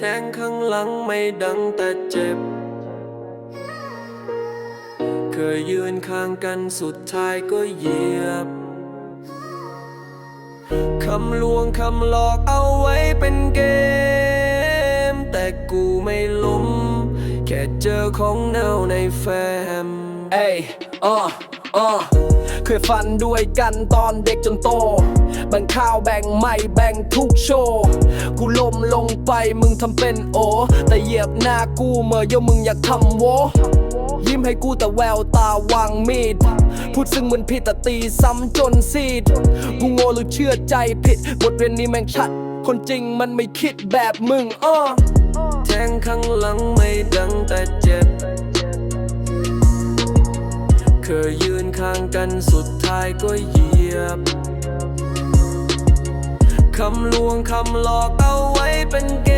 แทงข้างหลังไม่ดังแต่เจ็บ เคยยืนข้างกันสุดท้ายก็เหยียบ คำลวงคำหลอกเอาไว้เป็นเกม แต่กูไม่ล้ม แค่เจอของเน่าในแฟ้มเอ้ยอ้อ อ้อเคยฟันด้วยกันตอนเด็กจนโต แบ่งข้าวแบ่งไม่แบ่งทุกโชว์ กูล้มลงไปมึงทำเป็นโอ แต่เหยียบหน้ากูเมื่อเยอะมึงอยากทำโวยิ้มให้กูแต่แววตาวางมีด พูดซึ่งเหมือนผิดแต่ตีซ้ำจนซีด กูโง่หรือเชื่อใจผิด บทเรียนนี้แม่งชัด คนจริงมันไม่คิดแบบมึงอ้อแทงข้างหลังไม่ดังแต่เจ็บ เคยยืนข้างกันสุดท้ายก็เหยียบ คำลวงคำหลอกเอาไว้เป็นเก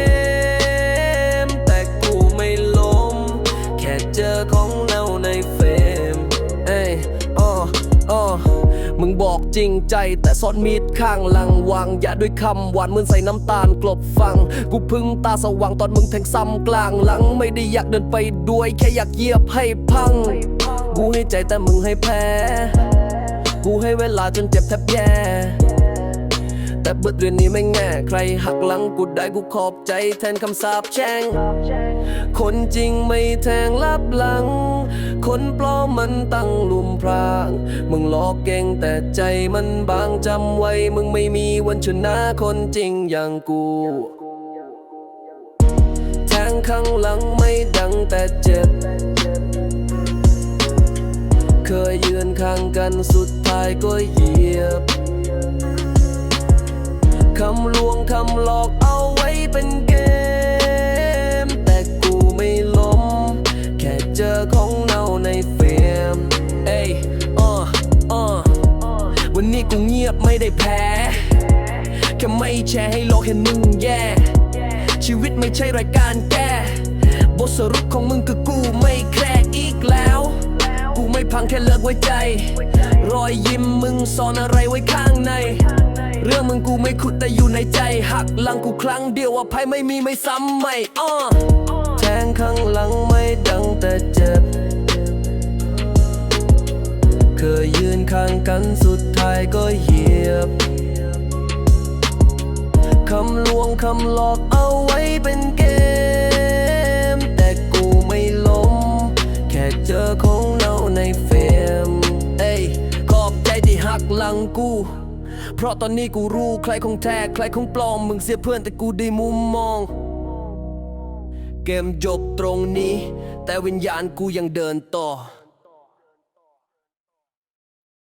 ม แต่กูไม่ล้ม แค่เจอของเน่าในเฟรมเอ้ยอ้ออ้อมึงบอกจริงใจแต่ซ่อนมีดข้างหลังวางอย่าด้วยคำหวานเหมือนใส่น้ำตาลกลบฟัง กูพึ่งตาสว่างตอนมึงแทงซ้ำกลางหลัง ไม่ได้อยากเดินไปด้วยแค่อยากเหยียบให้พัง กูให้ใจแต่มึงให้แพ้ กูให้เวลาจนเจ็บแทบแย่ แต่บทเรียนนี้ไม่แง่ใครหักหลังกูได้กูขอบใจแทนคำสาปแช่ง คนจริงไม่แทงลับหลัง คนปลอมมันตั้งลุมพราง มึงหลอกเก่งแต่ใจมันบางจำไว้ มึงไม่มีวันชนะคนจริงอย่างกูแทงข้างหลังไม่ดังแต่เจ็บ เคยยืนข้างกันสุดท้ายก็เหยียบ คำลวงคำหลอกเอาไว้เป็นเกม แต่กูไม่ล้ม แค่เจอของเน่าในเฟรมเอ้ยอ้ออ้อวันนี้กูเงียบไม่ได้แพ้ แค่ไม่แชร์ให้โลกเห็นมึงแย่ ชีวิตไม่ใช่รายการแก้ บทสรุปของมึงคือกูไม่แคร์ ไม่พังแค่เลิกไว้ใจ รอยยิ้มมึงซ่อนอะไรไว้ข้างใน เรื่องมึงกูไม่ขุดแต่อยู่ในใจ หักหลังกูครั้งเดียวอภัยไม่มีไม่ซ้ำไม่อ้อแทงข้างหลังไม่ดังแต่เจ็บ เคยยืนข้างกันสุดท้ายก็เหยียบคำลวงคำหลอกเอาไว้เป็นเกม แต่กูไม่ล้ม แค่เจอของเน่าใน ลังกู เพราะตอนนี้กูรู้ใครของแท้ใครของปลอม มึงเสียเพื่อนแต่กูได้มุมมอง เกมจบตรงนี้ แต่วิญญาณกูยังเดินต่อ